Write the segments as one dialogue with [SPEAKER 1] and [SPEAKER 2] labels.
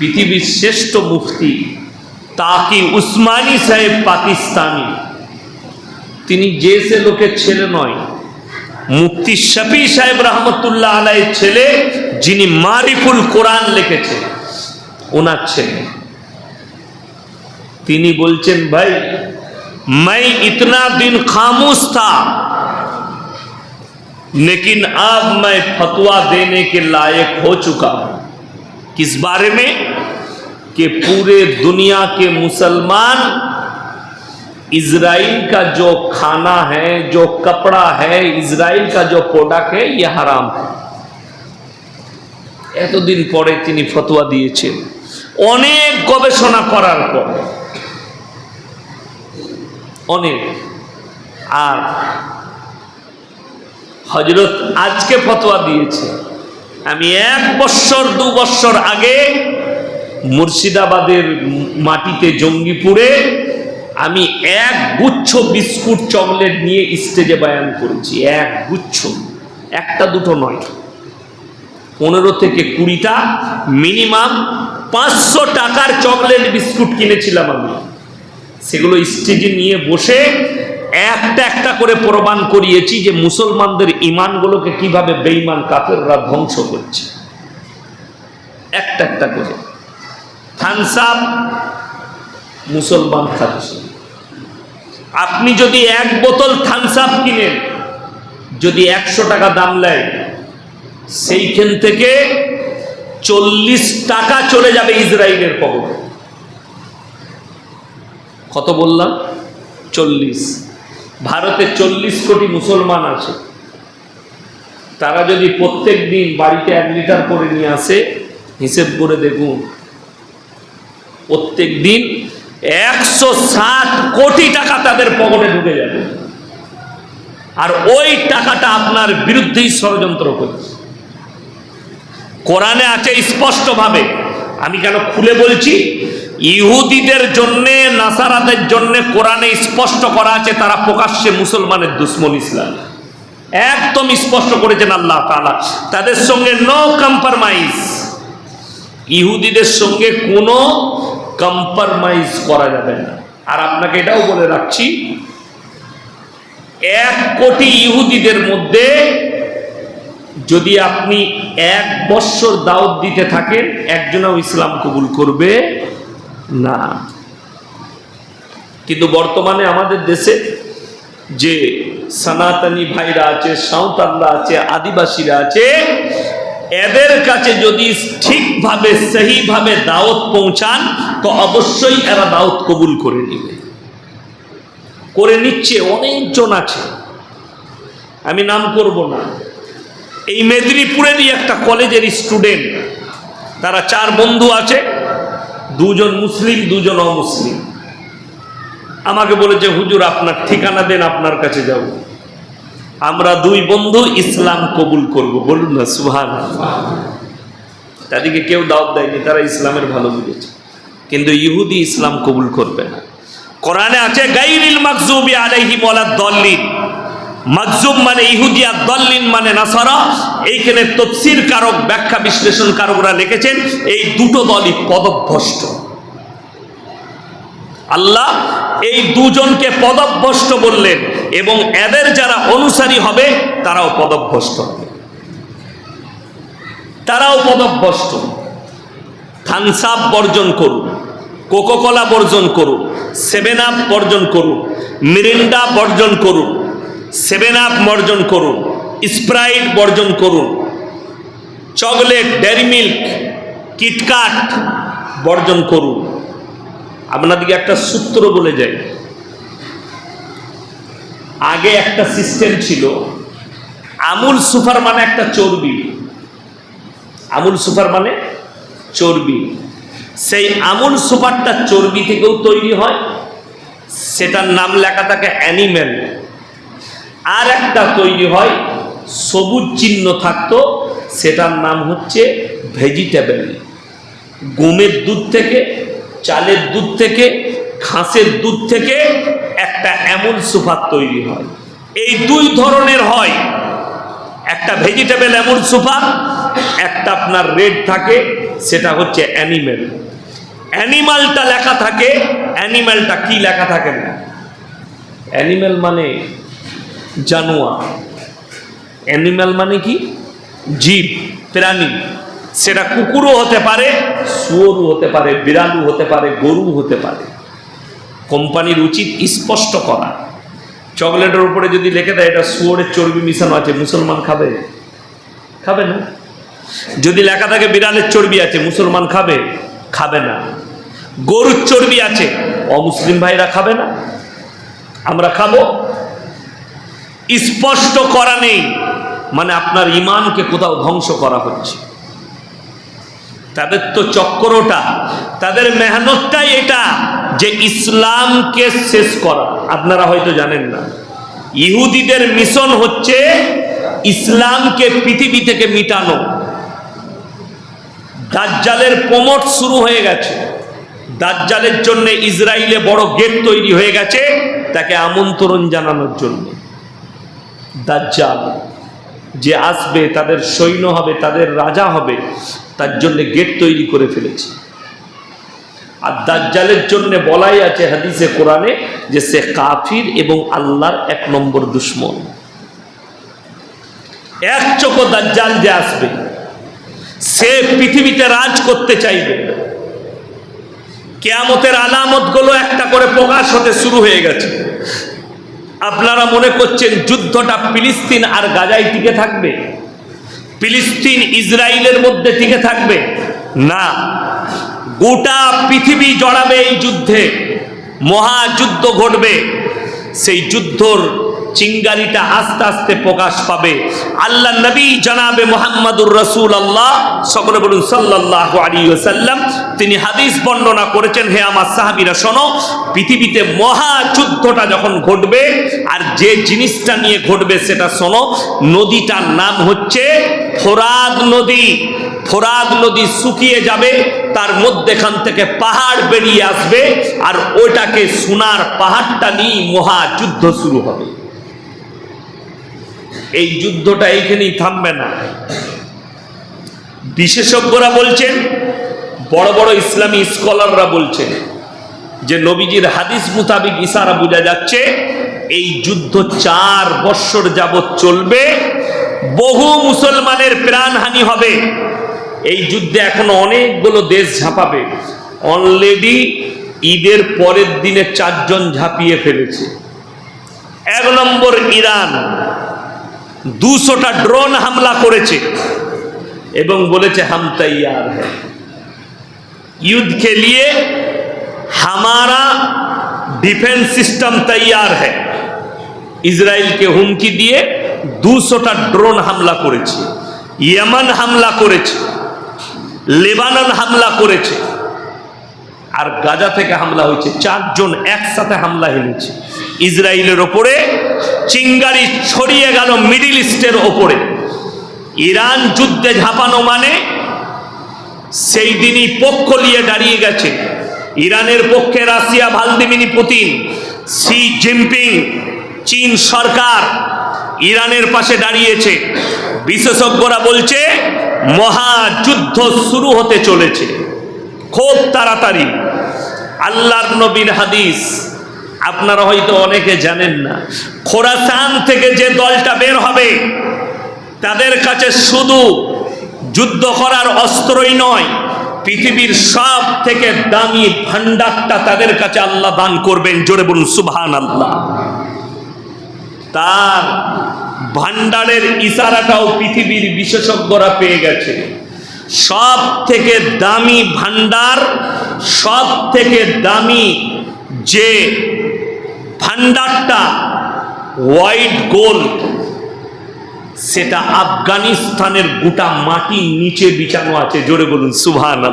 [SPEAKER 1] পৃথিবীর শ্রেষ্ঠ মুফতি তাকি উসমানী সাহেব পাকিস্তানি তিনি যে সে লোকের ছেলে নয় মুফতি শফি সাহেব রহমতুল্লাহ আলাইয়ের ছেলে যিনি মারিফুল কোরআন লিখেছেন ওনার ছেলে তিনি বলছেন ভাই मैं इतना दिन खामोश था लेकिन अब मैं फतवा देने के लायक हो चुका हूं किस बारे में कि पूरे दुनिया के मुसलमान इज़राइल का जो खाना है जो कपड़ा है इज़राइल का जो प्रोडक्ट है ये हराम है এতদিন পরে তিনি ফতোয়া দিয়েছেন অনেক গবেষণা করার পর অনেক আর হজরত আজকে ফতোয়া দিয়েছে আমি এক বৎসর দু বৎসর আগে মুর্শিদাবাদের মাটিতে জঙ্গিপুরে আমি এক গুচ্ছ বিস্কুট চকলেট নিয়ে স্টেজে বয়ান করেছি, এক গুচ্ছ। একটা দুটো নয়। পনেরো থেকে কুড়িটা মিনিমাম পাঁচশো টাকার চকলেট বিস্কুট কিনেছিলাম আমি। সেগুলো স্টেজে নিয়ে বসে একটা একটা করে প্রমাণ করিয়েছি যে মুসলমানদের ইমানগুলোকে কীভাবে বেঈমান কাফেররা ধ্বংস করছে। একটা একটা করে। থানসাপ মুসলমান খাচ্ছে আপনি যদি এক বোতল থানসাপ কিনেন, যদি একশো টাকা দাম নেয়, সেইখান থেকে চল্লিশ টাকা চলে যাবে ইসরায়েলের পকেটে। কত বললাম? চল্লিশ। ভারতে চল্লিশ কোটি মুসলমান আছে। তারা যদি প্রত্যেক দিন বাড়িতে এক লিটার করে নিয়ে আসে, হিসেব করে দেখুন প্রত্যেক দিন একশো ষাট কোটি টাকা তাদের পকেটে ঢুকে যাবে। আর ওই টাকাটা আপনার বিরুদ্ধেই ষড়যন্ত্র করছে। কোরআনে আছে স্পষ্টভাবে, আমি কেন খুলে বলছি? ইহুদিদের জন্য, নাসারাদের জন্য কোরআনে স্পষ্ট করা আছে, তারা প্রকাশ্যে মুসলমানের দুশ্মন ইসলাম। একদম স্পষ্ট করেছেন আল্লাহ তাআলা। তাদের সঙ্গে নো কম্প্রোমাইজ ইহুদিদের সঙ্গে কোনো কম্প্রোমাইজ করা যাবে না। আর আপনাকে এটাও বলে রাখছি, এক কোটি ইহুদিদের মধ্যে যদি আপনি এক বৎসর দাওয়াত দিতে থাকেন, একজনও ইসলাম কবুল করবে না। কিন্তু বর্তমানে আমাদের দেশে যে সনাতনী ভাইরা আছে, সাঁওতালরা আছে, আদিবাসীরা আছে এদের কাছে যদি ঠিকভাবে, সহিভাবে দাওয়াত পৌঁছান, তো অবশ্যই এরা দাওয়াত কবুল করে নেবে। করে নিচ্ছে, অনেকজন আছে। আমি নাম করব না। এই মেদিনীপুরেরই একটা কলেজের স্টুডেন্ট, তারা চার বন্ধু আছে, দুজন মুসলিম, দুজন অমুসলিম। আমাকে বলেছে, হুজুর, আপনার ঠিকানা দেন, আপনার কাছে যাব। আমরা দুই বন্ধু ইসলাম কবুল করব, বলুন না সুহান তাদেরকে কেউ দাওয়াত দেয়নি, তারা ইসলামের ভালো বুঝেছে। কিন্তু ইহুদি ইসলাম কবুল করবে না। কোরআনে আছে, গাইরিল মাকজুবি আলাইহিম ওয়ালাদ দল্লিন। মাজুব মানে ইহুদিয়া দল্লিন মানে নাসারা। এইখানে তফসির কারক, ব্যাখ্যা বিশ্লেষণ কারকরা লিখেছেন, এই দুটো দলই পদভ্রষ্ট। আল্লাহ এই দুজনকে পদভ্রষ্ট বললেন। এবং এদের যারা অনুসারী হবে, তারাও পদভ্যস্ত হবে। তারাও পদভ্রষ্ট। থানসাপ বর্জন করুন কোকোকলা বর্জন করুন সেভেন আপ বর্জন করুন মিরিন্ডা বর্জন করুন সেভেন আপ বর্জন করুন স্প্রাইট বর্জন করুন চকলেট, ডেয়ারি মিল্ক, কিটকাট বর্জন করুন আপনাদেরকে একটা সূত্র বলে যাই। আগে একটা সিস্টেম ছিল, আমুল সুপার মানে একটা চর্বি। আমুল সুপার মানে চর্বি। সেই আমুল সুপারটা চর্বি থেকেও তৈরি হয়, সেটার নাম লেখা থাকে অ্যানিম্যাল। আর একটা তৈরি হয়, সবুজ চিহ্ন থাকতো, সেটার নাম হচ্ছে ভেজিটেবল। গমের দুধ থেকে, চালের দুধ থেকে ঘাসের দুধ থেকে একটা এমন সুপার তৈরি হয়। এই দুই ধরনের হয়। একটা ভেজিটেবল এমন সুপার একটা আপনার রেড থাকে, সেটা হচ্ছে অ্যানিমেল অ্যানিমালটা লেখা থাকে অ্যানিমালটা কি লেখা থাকে না? অ্যানিমেল মানে জানোয়ার। অ্যানিম্যাল মানে কি? জীব, প্রাণী। সেটা কুকুরও হতে পারে, শুয়োরও হতে পারে বিড়ালু হতে পারে গরু হতে পারে। কোম্পানির উচিত স্পষ্ট করা। চকলেটের উপরে যদি লেখে দেয়, এটা শুয়োরের চর্বি মিশানো আছে, মুসলমান খাবে? খাবে না। যদি লেখা থাকে বিড়ালের চর্বি আছে, মুসলমান খাবে? খাবে না। গরুর চর্বি আছে, অমুসলিম ভাইরা খাবে না। আমরা খাব। স্পষ্ট করা নেই মানে আপনার ইমানকে কোথাও ধ্বংস করা হচ্ছে। তাদের তো চক্করটা, তাদের মেহনতটাই এটা। যে ইসলামকে শেষ করা। আপনারা হয়তো জানেন না। ইহুদিদের মিশন হচ্ছে ইসলামকে পৃথিবী থেকে মিটানো। দাজ্জালের প্রমোট শুরু হয়ে গেছে। দাজ্জালের জন্য ইসরায়েলে বড় গেট তৈরি হয়ে গেছে তাকে আমন্ত্রণ জানানোর জন্য। দাজ্জাল যে আসবে, তাদের সৈন্য হবে, তাদের রাজা হবে, তার জন্য গেট তৈরি করে ফেলেছে। আর দাজ্জালের জন্য বলাই আছে হাদিসে, কোরআনে, যে সে কাফির এবং আল্লাহর এক নম্বর দুশ্মন। এক চোখ দাজ্জাল যে আসবে। সে পৃথিবীতে রাজ করতে চাইবে। কেয়ামতের আলামতগুলো একটা করে প্রকাশ হতে শুরু হয়ে গেছে। আপনারা মনে করছেন যুদ্ধটা ফিলিস্তিন আর গাজায় টিকে থাকবে? ফিলিস্তিন ইসরায়েলের মধ্যে টিকে থাকবে? না। গোটা পৃথিবী জড়াবে এই যুদ্ধে। মহাযুদ্ধ ঘটবে। সেই যুদ্ধর চিঙ্গারিটা আস্তে আস্তে প্রকাশ পাবে। আল্লাহ নবী জানাবে মোহাম্মদুর রসুল আল্লাহ সকলে বলুন সাল্লাহ আলী সাল্লাম তিনি হাদিস বর্ণনা করেছেন, হে আমার সাহাবিরা, শোনো, পৃথিবীতে মহাযুদ্ধটা যখন ঘটবে, আর যে জিনিসটা নিয়ে ঘটবে সেটা শোনো, নদীটার নাম হচ্ছে ফোরাদ নদী। ফোরাদ নদী শুকিয়ে যাবে, তার মধ্যেখান থেকে পাহাড় বেরিয়ে আসবে, আর ওটাকে সোনার পাহাড়টা নিয়ে মহাযুদ্ধ শুরু হবে। এই যুদ্ধটা এইখানেই থামবে না। বিশেষজ্ঞরা বলছেন, বড় বড় ইসলামী স্কলাররা বলছেন যে নবীজির হাদিস মুতাবিক ইশারা বোঝা যাচ্ছে, এই যুদ্ধ চার বৎসর যাবৎ চলবে, বহু মুসলমানের প্রাণহানি হবে। এই যুদ্ধে এখনও অনেকগুলো দেশ ঝাঁপাবে। অলরেডি ঈদের পরের দিনে চারজন ঝাঁপিয়ে ফেলেছে। এক নম্বর ইরান। দুশোটা ড্রোন হামলা করেছে এবং বলেছে হাম তৈয়ার হ্যাঁ युद्ध के लिए हमारा ডিফেন্স সিস্টেম তৈয়ার হ্যাঁ ইসরায়েলকে হুমকি দিয়ে দুশোটা ড্রোন হামলা করেছে ইয়েমান হামলা করেছে লেবানন হামলা করেছে আর গাজা থেকে হামলা হয়েছে। চারজন একসাথে হামলা হেলেছে ইসরায়েলের ওপরে চিঙ্গারি ছড়িয়ে গেল মিডিল ইস্টের ওপরে। ইরান যুদ্ধে ঝাঁপানো মানে সেই দিনই পক্ষ নিয়ে দাঁড়িয়ে গেছে। ইরানের পক্ষে Russia Vladimir Putin Xi Jinping, চীন সরকার ইরানের পাশে দাঁড়িয়েছে। বিশেষজ্ঞরা বলছে, মহাযুদ্ধ শুরু হতে চলেছে। খুব তাড়াতাড়ি। আল্লাহর নবীর হাদিস। আপনারা হয়তো অনেকে জানেন না। খোরাসান থেকে যে দলটা বের হবে, তাদের কাছে শুধু যুদ্ধ করার অস্ত্রই নয়, পৃথিবীর সব থেকে দামি ভান্ডারটা তাদের কাছে আল্লাহ দান করবেন, জোরে বলুন সুবহান আল্লাহ তার ভান্ডারের ইশারাটাও পৃথিবীর বিশেষজ্ঞরা পেয়ে গেছে। সব থেকে দামি ভান্ডার সব থেকে দামি যে ভান্ডারটা হোয়াইট গোল্ড, সেটা আফগানিস্তানের গোটা মাটির নিচে বিছানো আছে। জোরে বলুন সুভান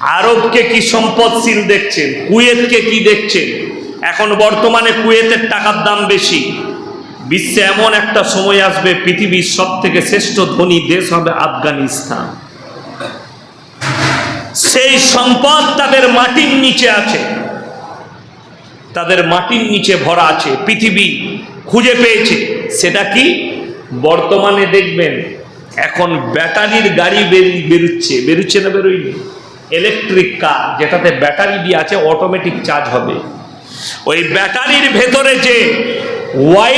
[SPEAKER 1] আরবকে কি সম্পদশীল দেখছেন? কুয়েতকে কি দেখছেন? এখন বর্তমানে কুয়েতের টাকার দাম বেশি। বিশ্বে এমন একটা সময় আসবে, পৃথিবীর সব থেকে শ্রেষ্ঠ ধনী দেশ হবে আফগানিস্তান। সেই সম্পদ তাদের মাটির নিচে আছে। তাদের মাটির নিচে ভরা আছে। পৃথিবী খুঁজে পেয়েছে। সেটা কি? বর্তমানে দেখবেন, এখন ব্যাটারির গাড়ি বেরি- বেরোচ্ছে। বেরোচ্ছে না বেরোয়নি। ইলেকট্রিক কার যেটাতে ব্যাটারি দিয়ে আছে অটোমেটিক চার্জ হবে। ওই ব্যাটারির ভেতরে যে ওয়াই